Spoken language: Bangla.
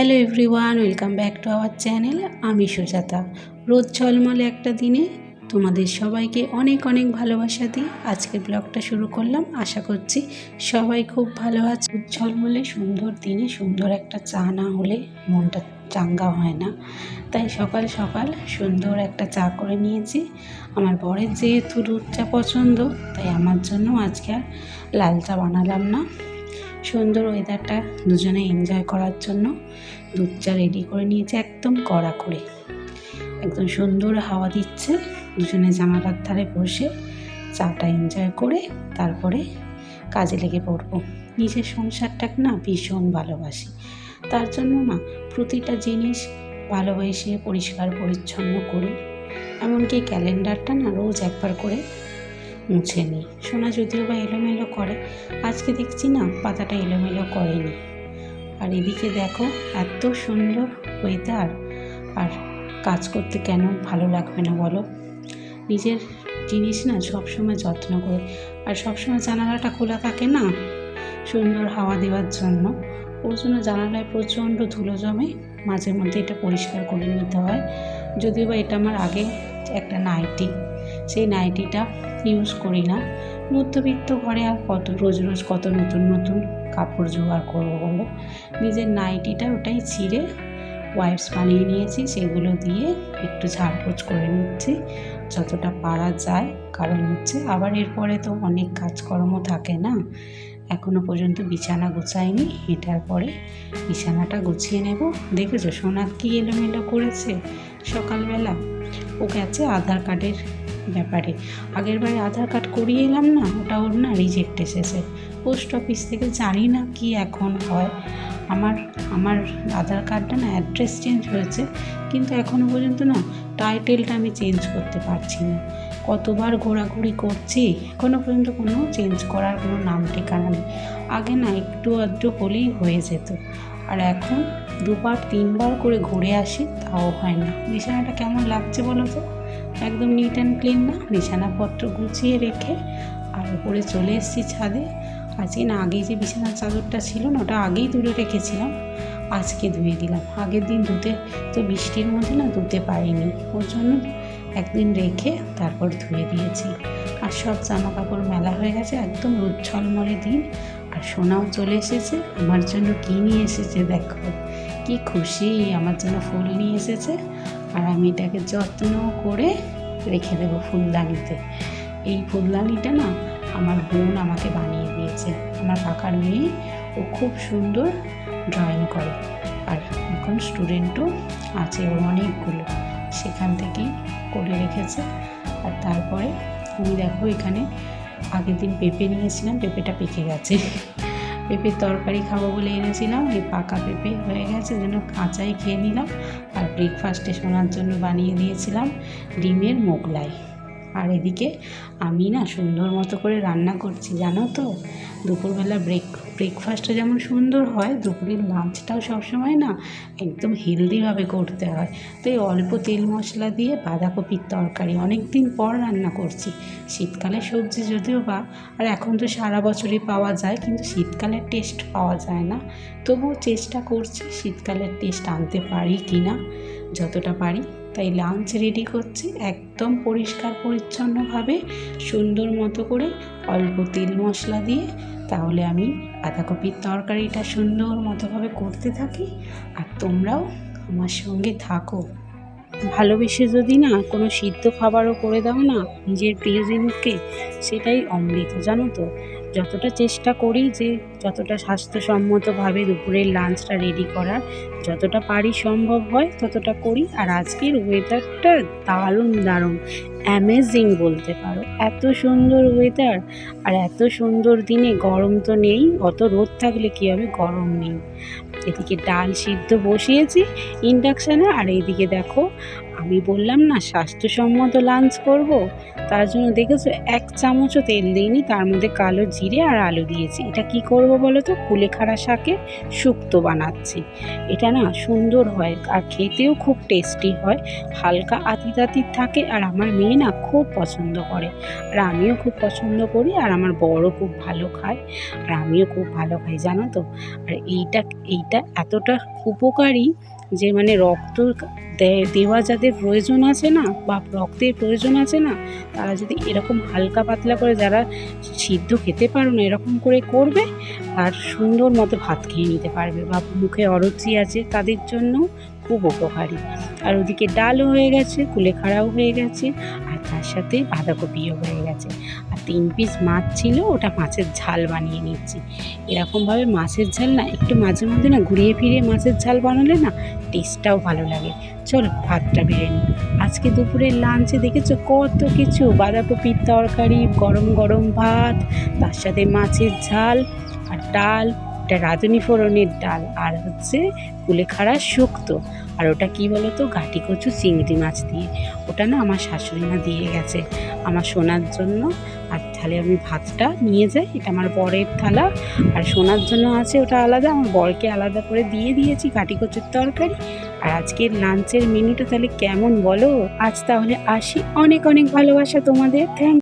Hello everyone, welcome back to our channel. আমি সুজাতা। রোদ ঝলমলে একটা দিনে তোমাদের সবাইকে অনেক অনেক ভালোবাসা দিই আজকের ব্লগটা শুরু করলাম। আশা করছি সবাই খুব ভালো আছে। রোদ ঝলমলে সুন্দর দিনে সুন্দর একটা চা না হলে মনটা চাঙ্গা হয় না। তাই সকাল সকাল সুন্দর একটা চা করে নিয়েছি। আমার বরের যেহেতু দুধ চা পছন্দ, তাই আমার জন্য আজকে আর লাল চা বানালাম না। সুন্দর ওয়েদারটা দুজনে এনজয় করার জন্য দুধ চা রেডি করে নিয়েছে, একদম কড়া করে। একদম সুন্দর হাওয়া দিচ্ছে, দুজনে জানালার ধারে বসে চাটা এনজয় করে তারপরে কাজে লেগে পড়ব। নিজের সংসারটাকে না ভীষণ ভালোবাসি। তার জন্য না প্রতিটা জিনিস ভালোবেসে পরিষ্কার পরিচ্ছন্ন করি। এমনকি ক্যালেন্ডারটা না রোজ একবার করে মুছে নিই সোনা যদিও বা এলোমেলো করে, আজকে দেখছি না পাতাটা এলোমেলো করেনি। আর এদিকে দেখো, এত সুন্দর ওয়েদার আর কাজ করতে কেন ভালো লাগবে না বলো? নিজের জিনিস না সবসময় যত্ন করে। আর সবসময় জানালাটা খোলা থাকে না সুন্দর হাওয়া দেওয়ার জন্য? ওর জন্য জানালায় প্রচণ্ড ধুলো জমে মাঝে মধ্যে এটা পরিষ্কার করে নিতে হয়। যদিও বা এটা আমার আগে একটা নাইটি সেই নাইটিটা ইউজ করি না। মধ্যবিত্ত ঘরে আর কত, রোজ রোজ কত নতুন নতুন কাপড় জোগাড় করব বলো। নিজের নাইটিটা ওটাই ছিঁড়ে ওয়াইপস বানিয়ে নিয়েছি, সেগুলো দিয়ে একটু ঝাড়পোছ করে নিচ্ছি। যতটা পারা যায়, কারণ হচ্ছে আবার এরপরে তো অনেক কাজকর্ম থাকে না। এখনও পর্যন্ত বিছানা গুছাইনি, এটার পরে বিছানাটা গুছিয়ে নেব। দেখেছ সোনা কি এলোমেলো করেছে সকালবেলা? ও গেছে আধার কার্ডের ব্যাপারে। আগের বারে আধার কার্ড করিয়ে এলাম না, ওটা ওর না রিজেক্ট এসেছে। পোস্ট অফিস থেকে জানি না কি এখন হয়। আমার আমার আধার কার্ডটা না অ্যাড্রেস চেঞ্জ হয়েছে, কিন্তু এখনও পর্যন্ত না টাইটেলটা আমি চেঞ্জ করতে পারছি না। কতবার ঘোরাঘুরি করছি এখনও পর্যন্ত কোনো চেঞ্জ করার কোনো নাম ঠিকানা নেই। আগে না একটু আধটু হলেই হয়ে যেত। আর এখন দুবার, তিনবার করে ঘুরে আসি, তাও হয় না। বিছানাটা কেমন লাগছে বলো তো? একদম নিট অ্যান্ড ক্লিন না। বিছানাপত্র গুছিয়ে রেখে আর উপরে চলে এসেছি ছাদে। আজকে না, আগেই যে বিছানার চাদরটা ছিল না, ওটা আগেই তুলে রেখেছিলাম। আজকে ধুয়ে দিলাম। আগের দিন ধুতে তো বৃষ্টির মধ্যে না ধুতে পারিনি। ওর জন্য একদিন রেখে তারপর ধুয়ে দিয়েছি। আর সব জামা কাপড় মেলা হয়ে গেছে, একদম রোজ্জলমলে দিন। আর সোনাও চলে এসেছে। আমার জন্য কী নিয়ে এসেছে দেখো। কি খুশি আমার জন্য ফুল নিয়ে এসেছে। আর আমি এটাকে যত্ন করে রেখে দেবো ফুলদানিতে। এই ফুলদানিটা না আমার বোন আমাকে বানিয়ে দিয়েছে। আমার কাকার মেয়ে, ও খুব সুন্দর ড্রয়িং করে। আর এখন স্টুডেন্টও আছে ওর অনেকগুলো। সেখান থেকেই করে রেখেছে। আর তারপরে আমি দেখো এখানে আগের দিন পেঁপে নিয়েছিলাম, পেঁপেটা পেকে গেছে। পেঁপের তরকারি খাব বলে এনেছিলাম এই পাকা পেঁপে হয়ে গেছে, যেন কাঁচাই খেয়ে নিলাম। আর ব্রেকফাস্টে শোনার জন্য বানিয়ে দিয়েছিলাম ডিমের মোগলাই। আর এদিকে আমি না সুন্দর মতো করে রান্না করছি, জানো তো? দুপুরবেলা ব্রেক ব্রেকফাস্টটা যেমন সুন্দর হয়, দুপুরের লাঞ্চটাও সবসময় না একদম হেলদিভাবে করতে হয়। তো এই অল্প তেল মশলা দিয়ে বাঁধাকপির তরকারি অনেক দিন পর রান্না করছি। শীতকালে সবজি যদিও বা, আর এখন তো সারা বছরই পাওয়া যায়, কিন্তু শীতকালের টেস্ট পাওয়া যায় না। তবুও চেষ্টা করছি শীতকালের টেস্ট আনতে পারি কি না যতটা পারি। তাই লাঞ্চ রেডি করছি একদম পরিষ্কার পরিচ্ছন্নভাবে, সুন্দর মতো করে অল্প তেল মশলা দিয়ে, তাহলে আমি বাঁধাকপির তরকারিটা সুন্দর মতোভাবে করতে থাকি। আর তোমরাও আমার সঙ্গে থাকো। ভালোবেসে যদি না কোনো সিদ্ধ খাবারও করে দাও না নিজের প্রিয় জিনিসকে, সেটাই অমৃত, জানো তো? যতটা চেষ্টা করি যে যতটা স্বাস্থ্যসম্মতভাবে দুপুরের লাঞ্চটা রেডি করার, যতটা পারি সম্ভব হয় ততটা করি। আর আজকের ওয়েদারটা দারুণ দারুণ। অ্যামেজিং বলতে পারো। এত সুন্দর ওয়েদার আর এত সুন্দর দিনে গরম তো নেই, অত রোদ থাকলে কী হবে? গরম নেই। এদিকে ডাল সিদ্ধ বসিয়েছি ইন্ডাকশানে আর এইদিকে দেখো আমি বললাম, না, স্বাস্থ্যসম্মত লাঞ্চ করব? তার জন্য দেখেছ, এক চামচও তেল দিইনি, তার মধ্যে কালো জিরে আর আলু দিয়েছি। এটা কি করব বলো তো? কুলেখাড়া শাকে শুক্তো বানাচ্ছি। এটা না সুন্দর হয় আর খেতেও খুব টেস্টি হয়। হালকা আতি তাতির থাকে আর আমার মেয়ে না খুব পছন্দ করে। আর আমিও খুব পছন্দ করি আর আমার বড়ও খুব ভালো খায়। আর আমিও খুব ভালো খাই, জানো তো? আর এইটা এইটা এতটা উপকারী যে মানে রক্ত দেওয়া যাদের প্রয়োজন আছে না বা রক্তের প্রয়োজন আছে না, তারা যদি এরকম হালকা পাতলা করে যারা সিদ্ধ খেতে পারো না, এরকম করে করবে আর সুন্দর মতো ভাত খেয়ে নিতে পারবে বা মুখে অরুচি আছে তাদের জন্য খুব উপকারী আর ওদিকে ডালও হয়ে গেছে কুলেখাড়াও হয়ে গেছে, আর তার সাথে বাঁধাকপিও হয়ে গেছে। আর তিন পিস মাছ ছিল, ওটা মাছের ঝাল বানিয়ে নিচ্ছি। এরকমভাবে মাছের ঝাল না, একটু মাঝে মধ্যে না ঘুরিয়ে ফিরিয়ে মাছের ঝাল বানালে না টেস্টটাও ভালো লাগে। চলো ভাতটা বেড়ে নিই। আজকে দুপুরের লাঞ্চে দেখেছ কত কিছু? বাঁধাকপির তরকারি, গরম গরম ভাত, তার সাথে মাছের ঝাল, আর ডাল এটা রাঁধুনি ফোড়নের ডাল আর হচ্ছে কুলেখাড়া শুক্তো। আর ওটা কি বলো তো ঘাটি কচু চিংড়ি মাছ দিয়ে। ওটা না আমার শাশুড়ি মা দিয়ে গেছে। আমার সোনার জন্য। আর তাহলে আমি ভাতটা নিয়ে যাই। এটা আমার বরের থালা। আর সোনার জন্য আছে ওটা আলাদা। আমার বরকে আলাদা করে দিয়ে দিয়েছি ঘাটি কচুর তরকারি। আর আজকের লাঞ্চের মেনুটা তাহলে কেমন বলো? আজ তাহলে আসি। অনেক অনেক ভালোবাসা তোমাদের। থ্যাংক